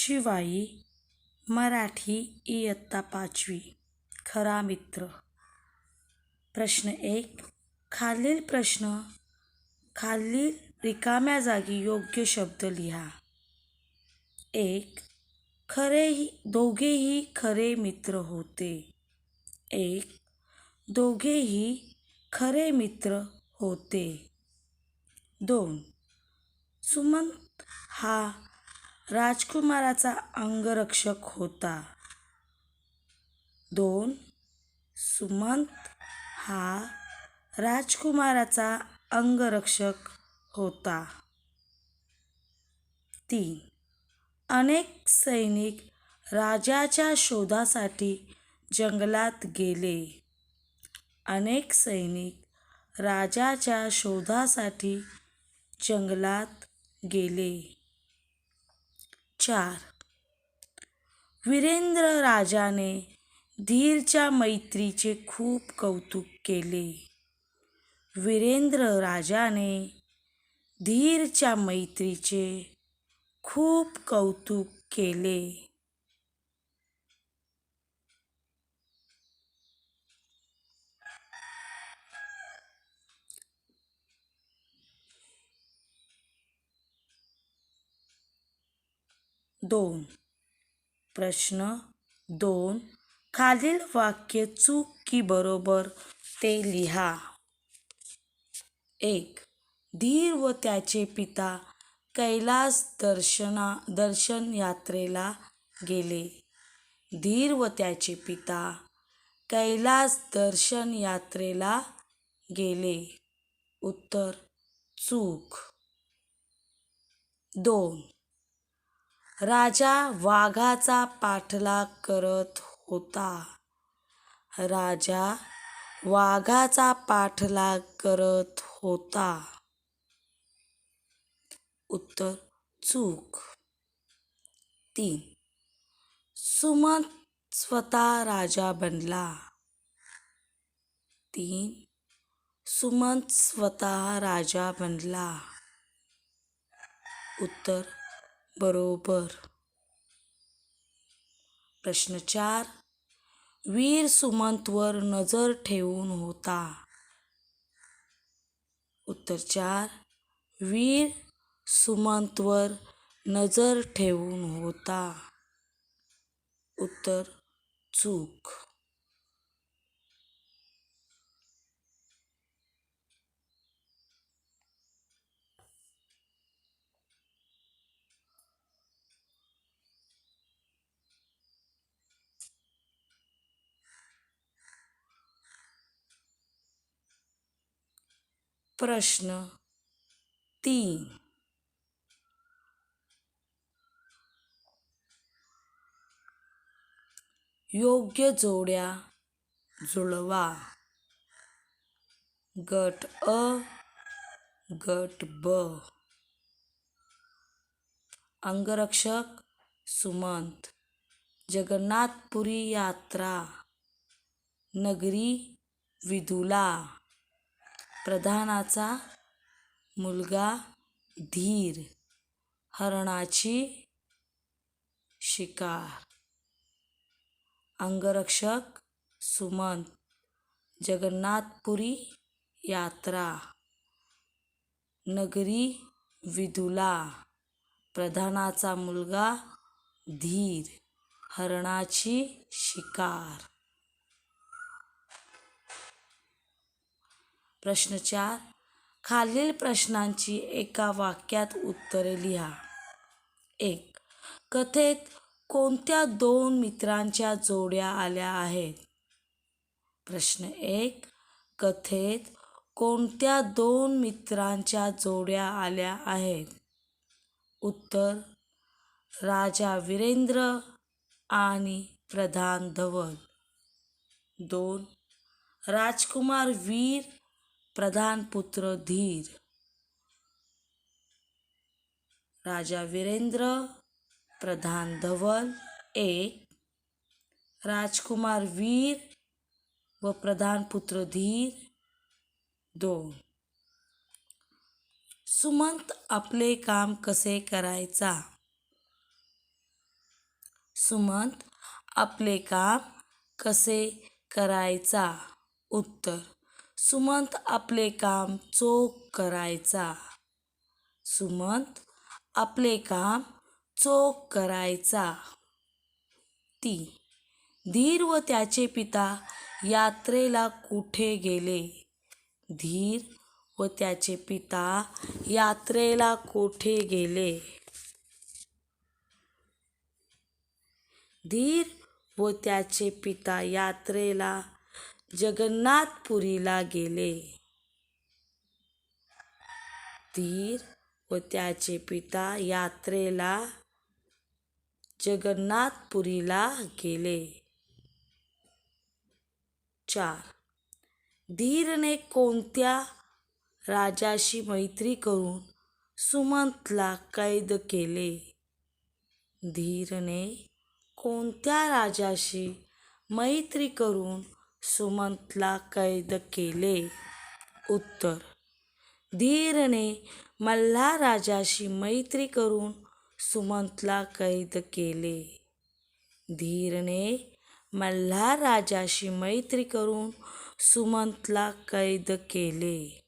शिवाई मराठी इयत्ता पाचवी. खरा मित्र. प्रश्न एक. खालील प्रश्न. खालील रिकाम्या जागी योग्य शब्द लिहा. एक. खरेही दोघेही खरे मित्र होते. एक. दोघेही खरे मित्र होते. दोन. सुमंत हा राजकुमाराचा अंगरक्षक होता. दोन सुमंत हा राजकुमाराचा अंगरक्षक होता. तीन अनेक सैनिक राजाच्या शोधासाठी जंगलात गेले. अनेक सैनिक राजाच्या शोधासाठी जंगलात गेले. चार. वीरेंद्र राजाने धीरच्या मैत्रीचे खूप कौतुक केले. वीरेंद्र राजाने धीरच्या मैत्रीचे खूप कौतुक केले. दोन. प्रश्न दोन. खालील वाक्य चूक की बरोबर ते लिहा. एक. धीर व त्याचे पिता कैलास दर्शना दर्शन यात्रेला गेले. धीर व त्याचे पिता कैलास दर्शन यात्रेला गेले. उत्तर चूक. दोन. राजा वाघाचा पाठलाग करत होता. राजा वाघाचा पाठलाग करत होता. उत्तर चूक. तीन. सुमंत स्वतः राजा बनला. तीन. सुमंत स्वतः राजा बनला. उत्तर बरोबर. प्रश्न चार. वीर सुमंतवर नजर ठेवून होता. उत्तर चार. वीर सुमंतवर नजर ठेवून होता. उत्तर चूक. प्रश्न तीन. योग्य जोड्या जुळवा. गट अ गट ब. अंगरक्षक सुमंत. जगन्नाथपुरी यात्रा. नगरी विदुला. प्रधानाचा मुलगा धीर हरणाची शिकार. अंगरक्षक सुमंत जगन्नाथपुरी यात्रा. नगरी विदुला प्रधानाचा मुलगा धीर हरणाची शिकार. प्रश्न चार. खालील प्रश्नांची एका वाक्यात उत्तरे लिहा. एक. कथेत कोणत्या दोन मित्रांच्या जोड्या आल्या आहेत? प्रश्न एक. कथेत कोणत्या दोन मित्रांच्या जोड्या आल्या आहेत? उत्तर. राजा वीरेंद्र आणि प्रधान धवल दोन. राजकुमार वीर प्रधान पुत्र धीर राजा वीरेंद्र प्रधान धवल एक राजकुमार वीर व प्रधान पुत्र धीर दोन. सुमंत आपले काम कसे करायचा? सुमंत आपले काम कसे करायचा? उत्तर. सुमंत आपले काम चोख करायचा. सुमंत आपले काम चोख करायचा. ती धीर व त्याचे पिता यात्रेला कुठे गेले? धीर व त्याचे पिता यात्रेला कोठे गेले? धीर व त्याचे पिता यात्रेला जगन्नाथपुरीला गेले. धीर व त्याचे पिता यात्रेला जगन्नाथपुरीला गेले. चार. धीरने कोणत्या राजाशी मैत्री करून सुमंतला कैद केले? धीरने कोणत्या राजाशी मैत्री करून सुमंतला कैद केले. उत्तर धीरने मल्हार राजाशी मैत्री करून सुमंतला कैद केले. धीरने मल्हार राजाशी मैत्री करून सुमंतला कैद केले.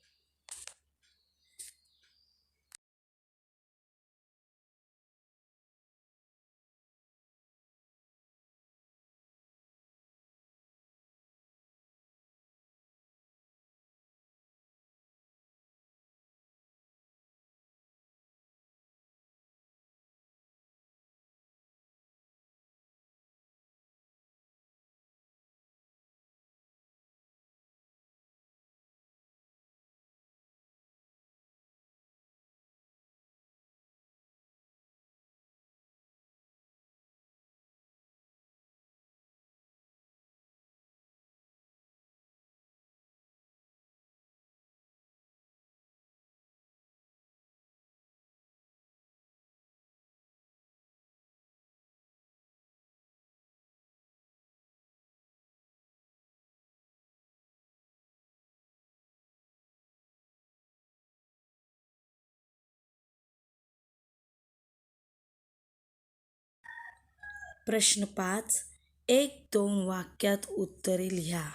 प्रश्न पाच एक दोन वाक्यात उत्तरे लिहा.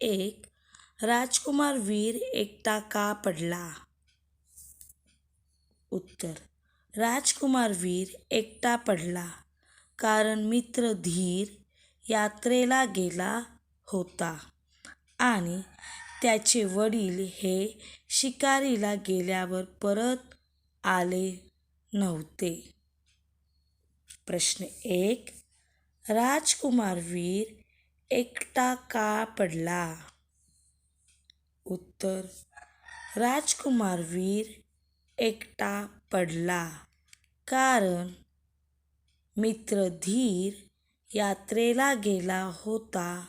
एक राजकुमार वीर एकटा का पडला? उत्तर राजकुमार वीर एकटा पडला कारण मित्र धीर यात्रेला गेला होता आणि त्याचे वडील हे शिकारीला गेल्यावर परत आले नव्हते. प्रश्न एक राजकुमार वीर एकटा का पडला? उत्तर राजकुमार वीर एकटा पडला. कारण मित्र धीर यात्रेला गेला होता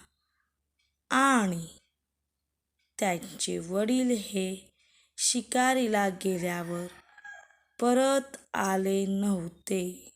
आणि त्यांचे वडील हे शिकारीला गेल्यावर परत आले नव्हते.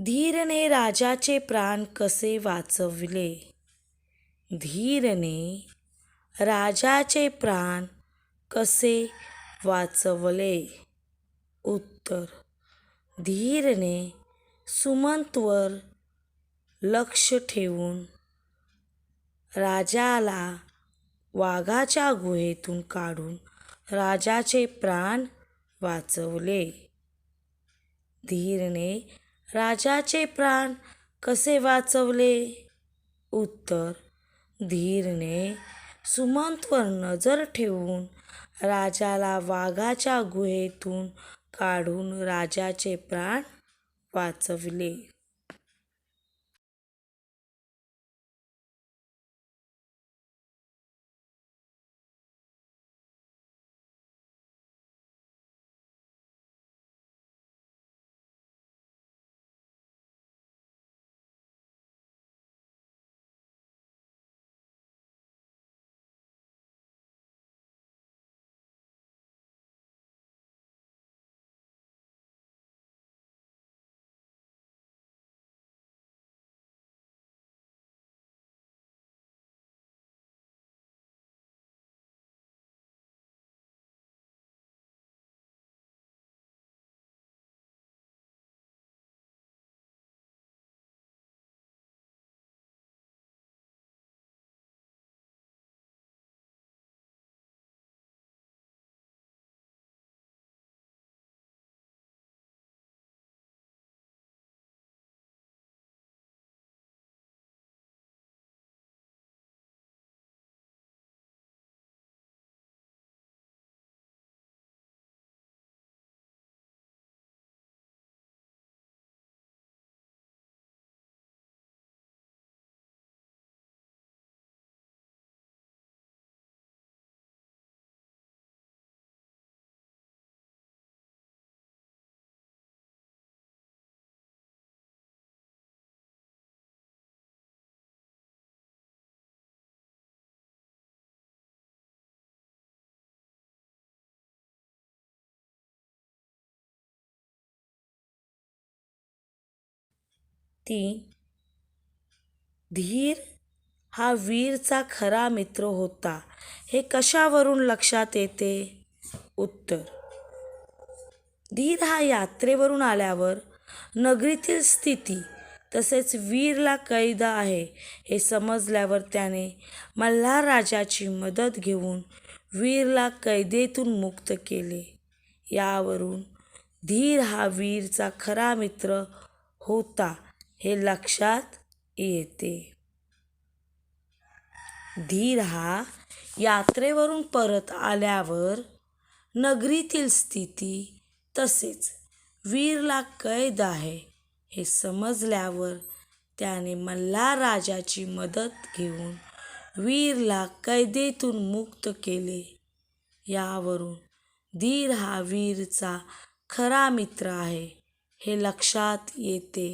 धीरने राजाचे प्राण कसे वाचवले? धीरने राजाचे प्राण कसे वाचवले? उत्तर धीरने सुमंतवर लक्ष ठेवून राजाला वाघाच्या गुहेतून काढून राजाचे प्राण वाचवले. धीरने राजाचे प्राण कसे वाचवले? उत्तर धीरने सुमंतवर नजर ठेवून राजाला वाघाच्या गुहेतून काढून राजाचे प्राण वाचवले. ती धीर हा वीरचा खरा मित्र होता. हे कशावरून लक्षात येते? उत्तर. धीर हा यात्रेवरून आल्यावर नगरीतील स्थिती तसेच वीरला कैद आहे हे समजल्यावर त्याने मल्हार राजाची मदत घेऊन वीरला कैदेतून मुक्त केले. यावरून धीर हा वीरचा खरा मित्र होता. हे लक्षात येते. धीर हा यात्रेवरून परत आल्यावर नगरीतील स्थिती तसेच वीरला कैद आहे हे समजल्यावर त्याने मल्हार राजाची मदत घेऊन वीरला कैदेतून मुक्त केले. यावरून धीर हा वीरचा खरा मित्र आहे हे लक्षात येते.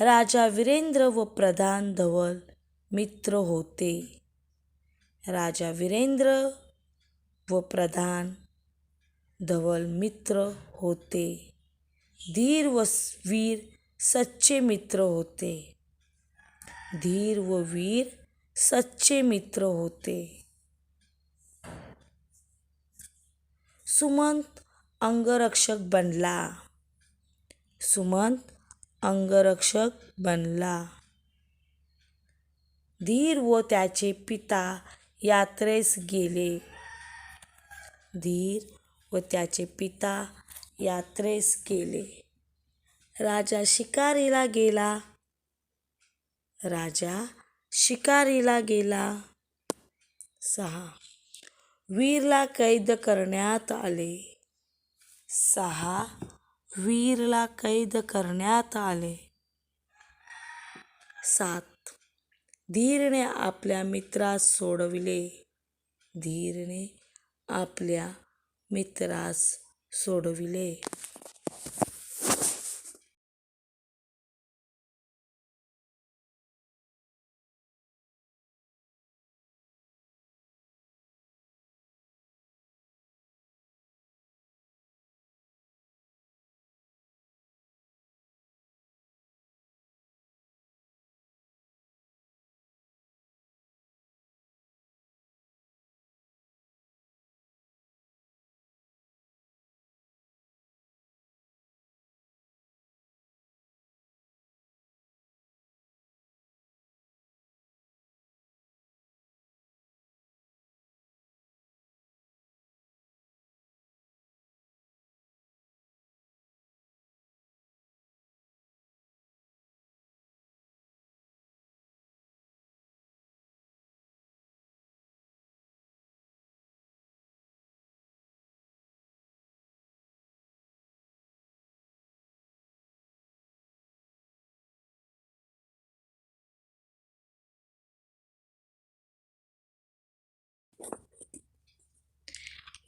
राजा वीरेंद्र व प्रधान धवल मित्र होते. राजा वीरेंद्र व प्रधान धवल मित्र होते. धीर व वीर सच्चे मित्र होते. धीर व वीर सच्चे मित्र होते. सुमंत अंगरक्षक बनला. सुमंत अंगरक्षक बनला. धीर व त्याचे पिता यात्रेस गेले. धीर व त्याचे पिता यात्रेस गेले. राजा शिकारीला गेला. राजा शिकारीला गेला. सहा. वीरला कैद करण्यात आले. सहा. वीरला कैद करण्यात आले. सात. धीरने आपल्या मित्रास सोडविले. धीरने आपल्या मित्रास सोडविले.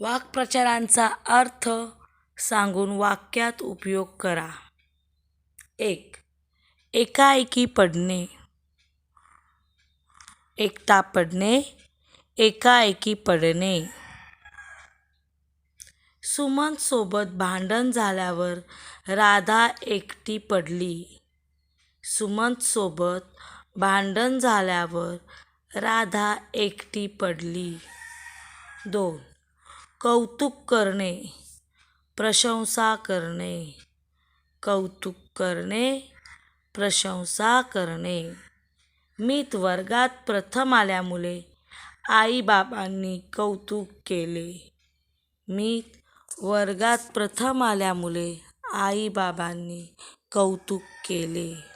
वाक्प्रचारांचा अर्थ सांगून वाक्यात उपयोग करा. एक एकाएकी पडणे. एकटा पडणे एकाएकी पडणे. सुमनसोबत भांडण झाल्यावर राधा एकटी पडली. सुमनसोबत भांडण झाल्यावर राधा एकटी पडली. दोन कौतुक करणे प्रशंसा करणे कौतुक करणे प्रशंसा करणे. मीत वर्गात प्रथम आल्यामुळे आईबाबांनी कौतुक केले. मीत वर्गात प्रथम आल्यामुळे आईबाबांनी कौतुक केले.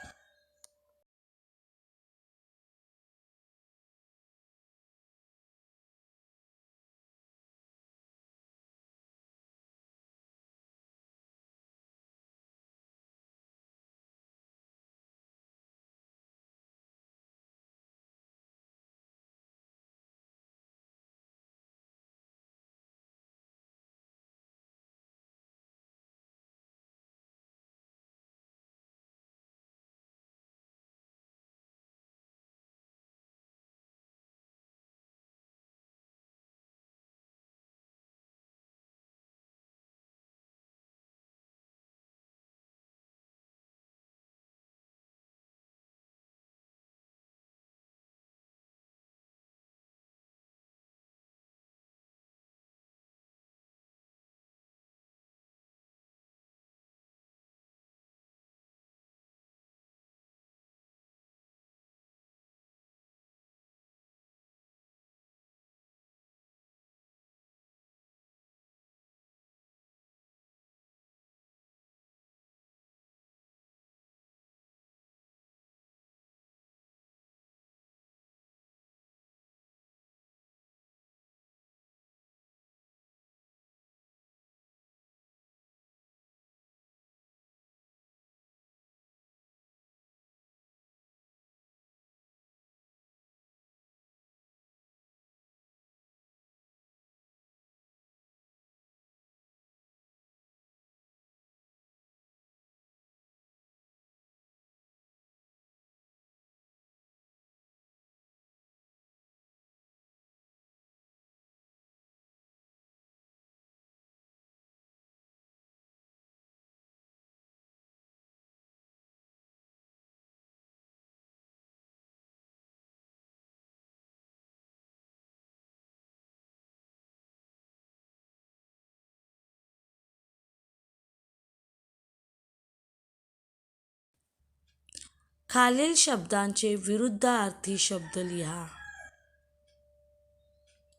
खालील शब्दांचे विरुद्धार्थी शब्द लिहा.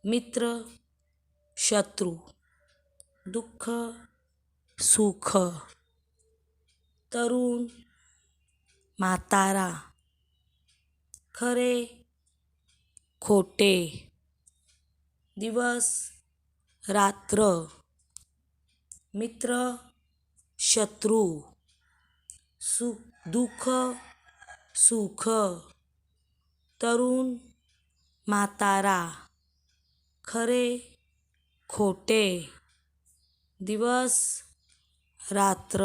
मित्र शत्रू दुःख सुख तरुण म्हातारा खरे खोटे दिवस रात्र मित्र शत्रू सुख दुःख सुख तरुण म्हातारा खरे खोटे दिवस रात्र.